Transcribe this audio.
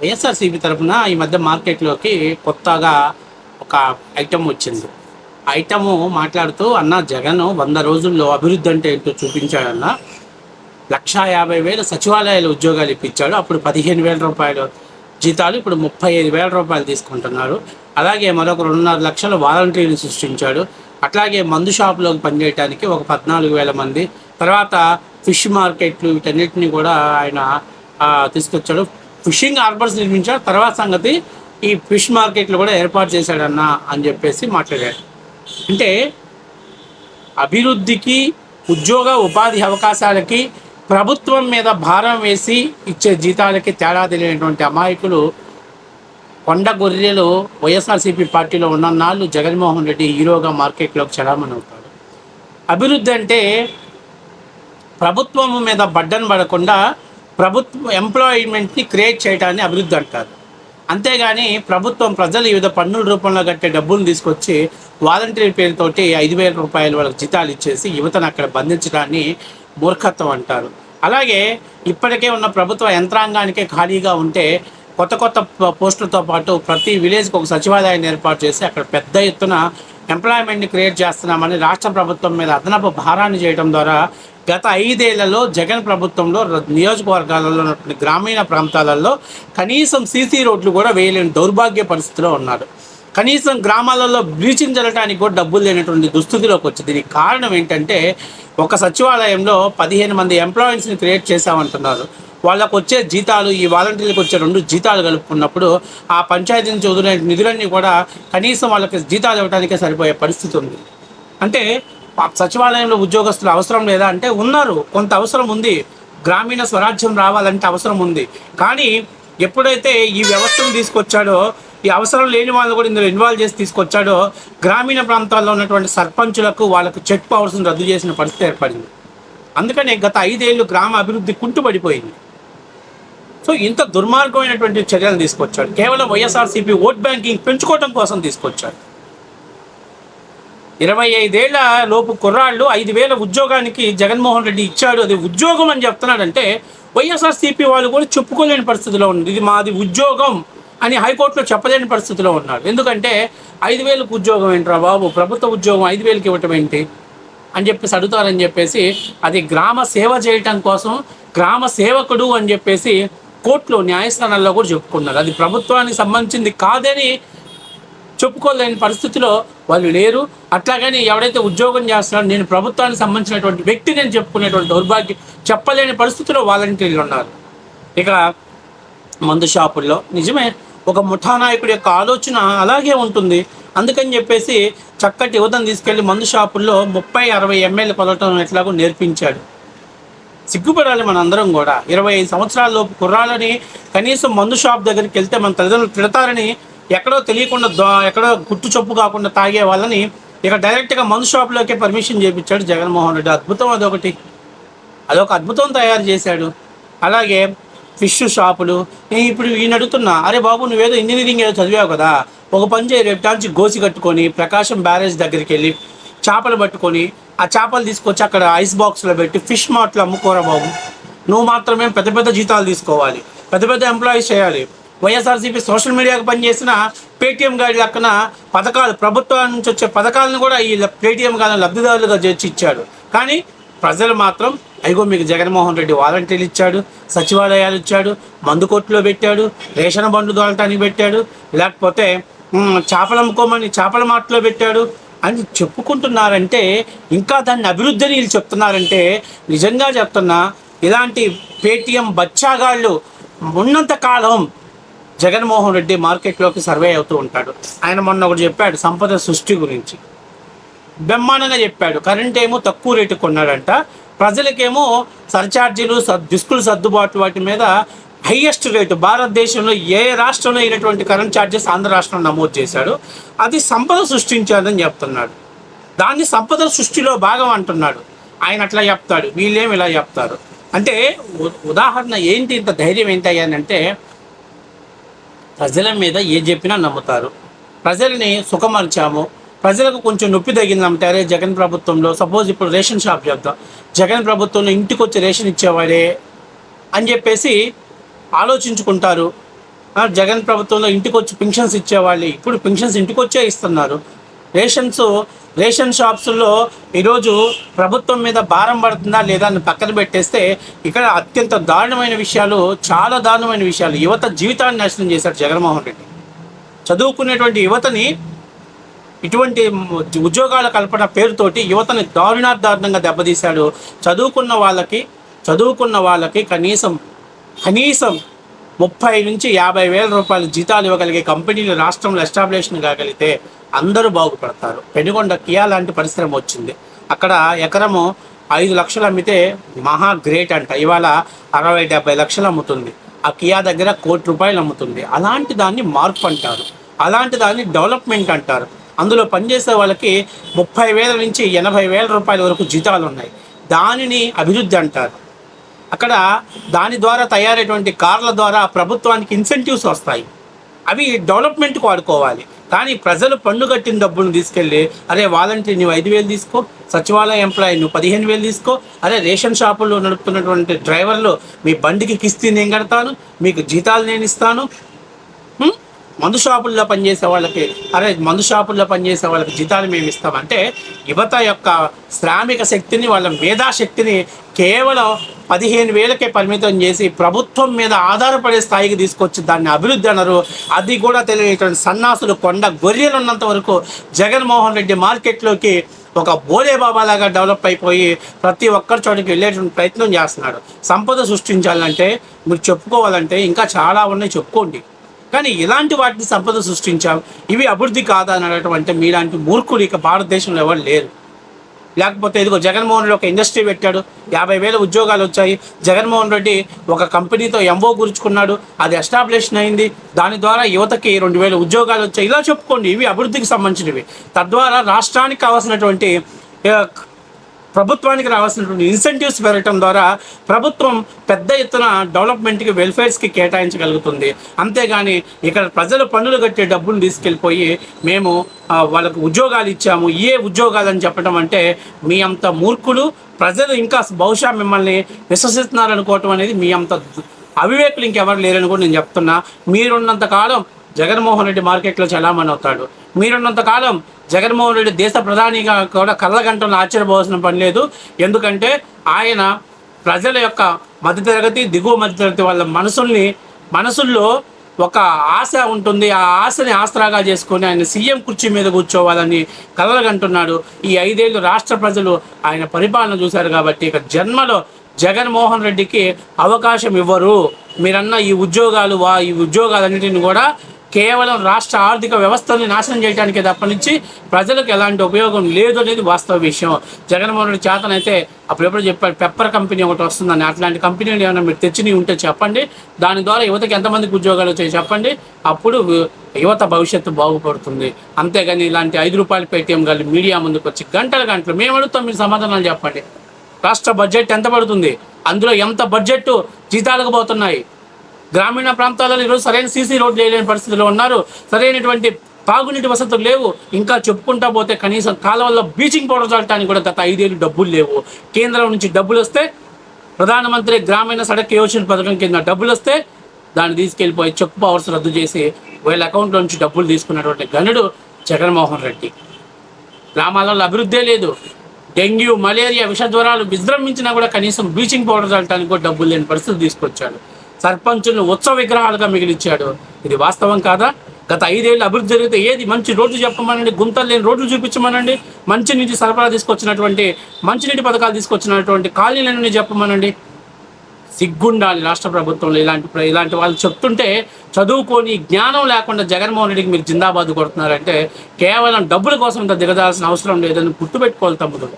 వైఎస్ఆర్సీపీ తరఫున ఈ మధ్య మార్కెట్లోకి కొత్తగా ఒక ఐటమ్ వచ్చింది. ఐటము మాట్లాడుతూ అన్న జగన్ వంద రోజుల్లో అభివృద్ధి అంటే ఏంటో చూపించాడన్న. లక్షా యాభై వేల సచివాలయాల ఉద్యోగాలు ఇప్పించాడు. అప్పుడు పదిహేను వేల రూపాయలు జీతాలు ఇప్పుడు ముప్పై ఐదు వేల రూపాయలు తీసుకుంటున్నారు. అలాగే మరొక రెండున్నర లక్షల వాలంటీర్లు సృష్టించాడు. అట్లాగే మందు షాపులోకి పనిచేయడానికి ఒక పద్నాలుగు వేల మంది. తర్వాత ఫిష్ మార్కెట్లు వీటన్నిటిని కూడా ఆయన తీసుకొచ్చాడు. ఫిషింగ్ హార్బర్స్ నిర్మించాడు తర్వాత సంగతి ఈ ఫిష్ మార్కెట్లు కూడా ఏర్పాటు చేశాడన్న అని చెప్పేసి మాట్లాడాడు అంటే అభివృద్ధికి ఉద్యోగ ఉపాధి అవకాశాలకి ప్రభుత్వం మీద భారం వేసి ఇచ్చే జీతాలకి తేడా తెలియనటువంటి అమాయకులు కొండ గొర్రెలు వైఎస్ఆర్సీపీ పార్టీలో ఉన్న నాళ్ళు జగన్మోహన్ రెడ్డి హీరోగా మార్కెట్లోకి చలామణి అవుతాడు. అభివృద్ధి అంటే ప్రభుత్వం మీద బడ్డను పడకుండా ప్రభుత్వ ఎంప్లాయ్మెంట్ని క్రియేట్ చేయడాన్ని అభివృద్ధి అంటారు. అంతేగాని ప్రభుత్వం ప్రజలు వివిధ పన్నుల రూపంలో కట్టే డబ్బులు తీసుకొచ్చి వాలంటీర్ పేరుతోటి ఐదు వేల రూపాయలు వాళ్ళకి జీతాలు ఇచ్చేసి యువతను అక్కడ బంధించడాన్ని మూర్ఖత్వం అంటారు. అలాగే ఇప్పటికే ఉన్న ప్రభుత్వ యంత్రాంగానికే ఖాళీగా ఉంటే కొత్త కొత్త పోస్టులతో పాటు ప్రతి విలేజ్కి ఒక సచివాలయాన్ని ఏర్పాటు చేసి అక్కడ పెద్ద ఎత్తున ఎంప్లాయ్మెంట్ని క్రియేట్ చేస్తున్నామని రాష్ట్ర ప్రభుత్వం మీద అదనపు భారాన్ని చేయడం ద్వారా గత ఐదేళ్ళలో జగన్ ప్రభుత్వంలో ర- నియోజకవర్గాలలో ఉన్నటువంటి గ్రామీణ ప్రాంతాలలో కనీసం సీసీ రోడ్లు కూడా వేయలేని దౌర్భాగ్య పరిస్థితిలో ఉన్నారు. కనీసం గ్రామాలలో బ్లీచింగ్ జరగడానికి కూడా డబ్బులు లేనటువంటి దుస్థితిలోకి వచ్చింది దీనికి కారణం ఏంటంటే ఒక సచివాలయంలో పదిహేను మంది ఎంప్లాయీస్ని క్రియేట్ చేశామంటున్నారు. వాళ్ళకు వచ్చే జీతాలు ఈ వాలంటీర్లకు వచ్చే రెండు జీతాలు కలుపుకున్నప్పుడు ఆ పంచాయతీ నుంచి వదిలే నిధులన్నీ కూడా కనీసం వాళ్ళకి జీతాలు ఇవ్వడానికే సరిపోయే పరిస్థితి ఉంది. అంటే సచివాలయంలో ఉద్యోగస్తులు అవసరం లేదా అంటే ఉన్నారు కొంత అవసరం ఉంది. గ్రామీణ స్వరాజ్యం రావాలంటే అవసరం ఉంది. కానీ ఎప్పుడైతే ఈ వ్యవస్థను తీసుకొచ్చాడో ఈ అవసరం లేని వాళ్ళు కూడా ఇందులో ఇన్వాల్వ్ చేసి తీసుకొచ్చాడో గ్రామీణ ప్రాంతాల్లో ఉన్నటువంటి సర్పంచులకు వాళ్ళకు చెక్ పవర్స్ని రద్దు చేసిన పరిస్థితి ఏర్పడింది. అందుకనే గత ఐదేళ్ళు గ్రామ అభివృద్ధి కుంటుపడిపోయింది సో ఇంత దుర్మార్గమైనటువంటి చర్యలు తీసుకొచ్చాడు. కేవలం వైఎస్ఆర్సీపీ ఓట్ బ్యాంకింగ్ పెంచుకోవడం కోసం తీసుకొచ్చాడు. ఇరవై ఐదేళ్ళ లోపు కుర్రాళ్ళు ఐదు వేల ఉద్యోగానికి జగన్మోహన్ రెడ్డి ఇచ్చాడు. అది ఉద్యోగం అని చెప్తున్నాడంటే వైఎస్ఆర్సీపీ వాళ్ళు కూడా చెప్పుకోలేని పరిస్థితిలో ఉంది ఇది మాది ఉద్యోగం అని హైకోర్టులో చెప్పలేని పరిస్థితిలో ఉన్నారు. ఎందుకంటే ఐదు వేలకు ఉద్యోగం ఏంట్రా బాబు? ప్రభుత్వ ఉద్యోగం ఐదు వేలకి ఇవ్వటం ఏంటి? అని చెప్పేసి అడుగుతారని చెప్పేసి అది గ్రామ సేవ చేయటం కోసం గ్రామ సేవకుడు అని చెప్పేసి కోర్టులో న్యాయస్థానాల్లో కూడా చెప్పుకున్నారు. అది ప్రభుత్వానికి సంబంధించింది కాదని చెప్పుకోలేని పరిస్థితిలో వాళ్ళు లేరు. అట్లాగని ఎవడైతే ఉద్యోగం చేస్తున్నారో నేను ప్రభుత్వానికి సంబంధించినటువంటి వ్యక్తి నేను చెప్పుకునేటువంటి దౌర్భాగ్యం చెప్పలేని పరిస్థితిలో వాలంటీర్లు ఉన్నారు. ఇక మందు షాపుల్లో నిజమే ఒక ముఠా నాయకుడి యొక్క ఆలోచన అలాగే ఉంటుంది. అందుకని చెప్పేసి చక్కటి యువతను తీసుకెళ్ళి మందు షాపుల్లో ముప్పై అరవై ఎంఎల్ కొలటం ఎట్లాగో నేర్పించాడు. సిగ్గుపడాలి మన అందరం కూడా. ఇరవై ఐదు సంవత్సరాల లోపు కుర్రాలని కనీసం మందు షాప్ దగ్గరికి వెళ్తే మన తల్లిదండ్రులు తిడతారని ఎక్కడో తెలియకుండా దో ఎక్కడో గుట్టు చొప్పు కాకుండా తాగే వాళ్ళని ఇక డైరెక్ట్గా మందు షాప్లోకే పర్మిషన్ చేయించాడు జగన్మోహన్ రెడ్డి. అద్భుతం అదొకటి. అదొక అద్భుతం తయారు చేశాడు. అలాగే ఫిష్ షాపులు నేను ఇప్పుడు ఈయన అడుగుతున్నా అరే బాబు నువ్వేదో ఇంజనీరింగ్ ఏదో చదివావు కదా. ఒక పని చేయి రేపు గోసి కట్టుకొని ప్రకాశం బ్యారేజ్ దగ్గరికి వెళ్ళి చేపలు పట్టుకొని ఆ చేపలు తీసుకొచ్చి అక్కడ ఐస్ బాక్స్లో పెట్టి ఫిష్ మార్ట్లో అమ్ముకోరా బాబు. నువ్వు మాత్రమే పెద్ద పెద్ద జీతాలు తీసుకోవాలి. పెద్ద పెద్ద ఎంప్లాయీస్ చేయాలి. వైఎస్ఆర్సీపీ సోషల్ మీడియాకు పనిచేసిన పేటీఎం గాడి లక్కన పథకాలు ప్రభుత్వం నుంచి వచ్చే పథకాలను కూడా ఈ పేటీఎం గాడిని లబ్ధిదారులుగా చేర్చి ఇచ్చాడు కానీ ప్రజలు మాత్రం అయ్యో మీకు జగన్మోహన్ రెడ్డి వాలంటీర్లు ఇచ్చాడు సచివాలయాలు ఇచ్చాడు మందు కొట్టులో పెట్టాడు రేషన్ బండ్లు దోలటానికి పెట్టాడు లేకపోతే చేపలు అమ్ముకోమని చేపల మాటలో పెట్టాడు అని చెప్పుకుంటున్నారంటే ఇంకా దాన్ని అభివృద్ధిని వీళ్ళు చెప్తున్నారంటే నిజంగా చెప్తున్నా ఇలాంటి పేటీఎం బచ్చాగాళ్ళు ఉన్నంత కాలం జగన్మోహన్ రెడ్డి మార్కెట్లోకి సర్వే అవుతూ ఉంటాడు. ఆయన మొన్న ఒకటి చెప్పాడు సంపద సృష్టి గురించి. బ్రహ్మాండంగా చెప్పాడు కరెంట్ ఏమో తక్కువ రేటు కొన్నాడంట ప్రజలకేమో సర్ఛార్జీలు సద్ సర్దుబాటు వాటి మీద హయ్యెస్ట్ రేటు భారతదేశంలో ఏ రాష్ట్రంలో అయినటువంటి కరెంట్ ఛార్జెస్ ఆంధ్ర రాష్ట్రంలో నమోదు చేశాడు అది సంపద సృష్టించాదని చెప్తున్నాడు. దాన్ని సంపద సృష్టిలో భాగం అంటున్నాడు. ఆయన అట్లా చెప్తాడు వీళ్ళేం ఇలా చెప్తారు. అంటే ఉదాహరణ ఏంటి ఇంత ధైర్యం ఏంటి అయ్యానంటే ప్రజల మీద ఏ చెప్పినా నమ్ముతారు. ప్రజల్ని సుఖమర్చాము. ప్రజలకు కొంచెం నొప్పి తగిలిందంటే అరే జగన్ ప్రభుత్వంలో సపోజ్ ఇప్పుడు రేషన్ షాప్ చేద్దాం. జగన్ ప్రభుత్వంలో ఇంటికి వచ్చి రేషన్ ఇచ్చేవాడే అని చెప్పేసి ఆలోచించుకుంటారు. జగన్ ప్రభుత్వంలో ఇంటికి వచ్చి పెన్షన్స్ ఇచ్చేవాళ్ళు ఇప్పుడు పెన్షన్స్ ఇంటికి వచ్చే ఇస్తున్నారు. రేషన్స్ రేషన్ షాప్స్లో ఈరోజు ప్రభుత్వం మీద భారం పడుతుందా లేదా అని పక్కన పెట్టేస్తే ఇక్కడ అత్యంత దారుణమైన విషయాలు చాలా దారుణమైన విషయాలు. యువత జీవితాన్ని నాశనం చేశాడు జగన్మోహన్ రెడ్డి. చదువుకునేటువంటి యువతని ఇటువంటి ఉద్యోగాల కల్పన పేరుతోటి యువతని దారుణాదారుణంగా దెబ్బతీశాడు. చదువుకున్న వాళ్ళకి చదువుకున్న వాళ్ళకి కనీసం కనీసం ముప్పై నుంచి యాభై వేల రూపాయల జీతాలు ఇవ్వగలిగే కంపెనీలు రాష్ట్రంలో ఎస్టాబ్లిషన్ కాగలిగితే అందరూ బాగుపడతారు. పెనుగొండ కియా లాంటి పరిశ్రమ వచ్చింది. అక్కడ ఎకరము ఐదు లక్షలు అమ్మితే మహా గ్రేట్ అంట. ఇవాళ అరవై డెబ్బై లక్షలు అమ్ముతుంది. ఆ కియా దగ్గర కోటి రూపాయలు అమ్ముతుంది. అలాంటి దాన్ని మార్పు అంటారు. అలాంటి దాన్ని డెవలప్మెంట్ అంటారు. అందులో పనిచేసే వాళ్ళకి ముప్పై వేల నుంచి ఎనభై వేల రూపాయల వరకు జీతాలు ఉన్నాయి. దానిని అభివృద్ధి అంటారు. అక్కడ దాని ద్వారా తయారైనటువంటి కార్ల ద్వారా ప్రభుత్వానికి ఇన్సెంటివ్స్ వస్తాయి. అవి డెవలప్మెంట్కి వాడుకోవాలి. కానీ ప్రజలు పన్ను కట్టిన డబ్బును తీసుకెళ్ళి అరే వాలంటీర్ నువ్వు ఐదు వేలు తీసుకో సచివాలయ ఎంప్లాయీ నువ్వు పదిహేను వేలు తీసుకో అరే రేషన్ షాపుల్లో నడుపుతున్నటువంటి డ్రైవర్లు మీ బండికి కిస్తీ నేను కడతాను మీకు జీతాలు నేను ఇస్తాను మందు షాపుల్లో పనిచేసే వాళ్ళకి అరే మందు షాపుల్లో పనిచేసే వాళ్ళకి జీతాలు మేము ఇస్తామంటే యువత యొక్క శ్రామిక శక్తిని వాళ్ళ మేధాశక్తిని కేవలం పదిహేను వేలకే పరిమితం చేసి ప్రభుత్వం మీద ఆధారపడే స్థాయికి తీసుకొచ్చి దాన్ని అభివృద్ధి అన్నారు. అది కూడా తెలియనటువంటి సన్నాసులు కొండ గొర్రెలు ఉన్నంత వరకు జగన్మోహన్ రెడ్డి మార్కెట్లోకి ఒక బోలే బాబాలాగా డెవలప్ అయిపోయి ప్రతి ఒక్కరి చోటికి వెళ్ళేటువంటి ప్రయత్నం చేస్తున్నాడు. సంపద సృష్టించాలంటే మీరు చెప్పుకోవాలంటే ఇంకా చాలా ఉన్నాయి చెప్పుకోండి. కానీ ఇలాంటి వాటిని సంపద సృష్టించాం. ఇవి అభివృద్ధి కాదా అని అనడం అంటే మీలాంటి మూర్ఖులు ఇక భారతదేశంలో ఎవరు లేరు. లేకపోతే ఇదిగో జగన్మోహన్ రెడ్డి ఒక ఇండస్ట్రీ పెట్టాడు. యాభై వేల ఉద్యోగాలు వచ్చాయి. జగన్మోహన్ రెడ్డి ఒక కంపెనీతో ఎంఓ గురుచుకున్నాడు. అది ఎస్టాబ్లిషన్ అయింది. దాని ద్వారా యువతకి రెండు వేల ఉద్యోగాలు వచ్చాయి. ఇలా చెప్పుకోండి. ఇవి అభివృద్ధికి సంబంధించినవి. తద్వారా రాష్ట్రానికి కావాల్సినటువంటి ప్రభుత్వానికి రావాల్సినటువంటి ఇన్సెంటివ్స్ పెరగటం ద్వారా ప్రభుత్వం పెద్ద ఎత్తున డెవలప్మెంట్కి వెల్ఫేర్స్కి కేటాయించగలుగుతుంది. అంతేగాని ఇక్కడ ప్రజలు పన్నులు కట్టే డబ్బులు తీసుకెళ్ళిపోయి మేము వాళ్ళకు ఉద్యోగాలు ఇచ్చాము. ఏ ఉద్యోగాలు అని చెప్పడం అంటే మీ అంత మూర్ఖులు ప్రజలు ఇంకా బహుశా మిమ్మల్ని విశ్వసిస్తున్నారనుకోవటం అనేది మీ అంత అవివేకులు ఇంకెవరు లేరని కూడా నేను చెప్తున్నా. మీరున్నంత కాలం జగన్మోహన్ రెడ్డి మార్కెట్లో చలామణి అవుతాడు. మీరున్నంత కాలం జగన్మోహన్ రెడ్డి దేశ ప్రధానిగా కూడా కళ్ళగంటలను ఆశ్చర్యపోవాల్సిన పని లేదు. ఎందుకంటే ఆయన ప్రజల యొక్క మధ్యతరగతి దిగువ మధ్యతరగతి వాళ్ళ మనసుల్ని మనసుల్లో ఒక ఆశ ఉంటుంది. ఆ ఆశని ఆసరాగా చేసుకొని ఆయన సీఎం కుర్చీ మీద కూర్చోవాలని కలలుగంటున్నాడు ఈ ఐదేళ్ళు రాష్ట్ర ప్రజలు ఆయన పరిపాలన చూశారు కాబట్టి ఇక జన్మలో జగన్మోహన్ రెడ్డికి అవకాశం ఇవ్వరు. మీరన్న ఈ ఉద్యోగాలు వా ఈ ఉద్యోగాలన్నిటిని కూడా కేవలం రాష్ట్ర ఆర్థిక వ్యవస్థని నాశనం చేయడానికే తప్పనించి ప్రజలకు ఎలాంటి ఉపయోగం లేదు అనేది వాస్తవ విషయం. జగన్మోహన్ రెడ్డి చేతనైతే అప్పుడెప్పుడు చెప్పాడు పెప్పర్ కంపెనీ ఒకటి వస్తుందని. అట్లాంటి కంపెనీలు ఏమైనా మీరు తెచ్చినవి ఉంటే చెప్పండి. దాని ద్వారా యువతకి ఎంతమందికి ఉద్యోగాలు వచ్చాయి చెప్పండి. అప్పుడు యువత భవిష్యత్తు బాగుపడుతుంది. అంతేగాని ఇలాంటి ఐదు రూపాయల పేటీఎం గాలి మీడియా ముందుకు వచ్చి గంటల గంటలు మేము అడుగుతాం మీరు సమాధానాలు చెప్పండి. రాష్ట్ర బడ్జెట్ ఎంత పడుతుంది? అందులో ఎంత బడ్జెట్ జీతాలకు పోతున్నాయి? గ్రామీణ ప్రాంతాలలో ఈరోజు సరైన సీసీ రోడ్లు వేయలేని పరిస్థితిలో ఉన్నారు. సరైనటువంటి తాగునీటి వసతులు లేవు. ఇంకా చెప్పుకుంటా పోతే కనీసం కాలువల్లో బ్లీచింగ్ పౌడర్ చల్లటానికి కూడా గత ఐదేళ్ళు డబ్బులు లేవు. కేంద్రం నుంచి డబ్బులు వస్తే ప్రధానమంత్రి గ్రామీణ సడక్ యోజన పథకం కింద డబ్బులు వస్తే దాన్ని తీసుకెళ్ళిపోయి చెక్ పవర్స్ రద్దు చేసి వీళ్ళ అకౌంట్లో నుంచి డబ్బులు తీసుకున్నటువంటి గనుడు జగన్మోహన్ రెడ్డి. గ్రామాలలో అభివృద్ధే లేదు. డెంగ్యూ మలేరియా విషజ్వరాలు విజృంభించినా కూడా కనీసం బ్లీచింగ్ పౌడర్ చల్లటానికి కూడా డబ్బులు లేని పరిస్థితి తీసుకొచ్చాడు. సర్పంచులను ఉత్సవ విగ్రహాలుగా మిగిలిచ్చాడు ఇది వాస్తవం కాదా? గత ఐదేళ్ళు అభివృద్ధి జరిగితే ఏది మంచి రోడ్లు చెప్పమనండి? గుంతలు లేని రోడ్లు చూపించమనండి? మంచినీటి సరఫరా తీసుకొచ్చినటువంటి మంచినీటి పథకాలు తీసుకొచ్చినటువంటి ఖాళీలన్నీ చెప్పమనండి? సిగ్గుండాలి రాష్ట్ర ప్రభుత్వంలో ఇలాంటి ఇలాంటి వాళ్ళు చెప్తుంటే చదువుకొని జ్ఞానం లేకుండా జగన్మోహన్ రెడ్డికి మీరు జిందాబాద్ కొడుతున్నారంటే కేవలం డబ్బుల కోసం ఇంత దిగదాల్సిన అవసరం లేదని గుర్తుపెట్టుకోవాలి తమ్ముడు.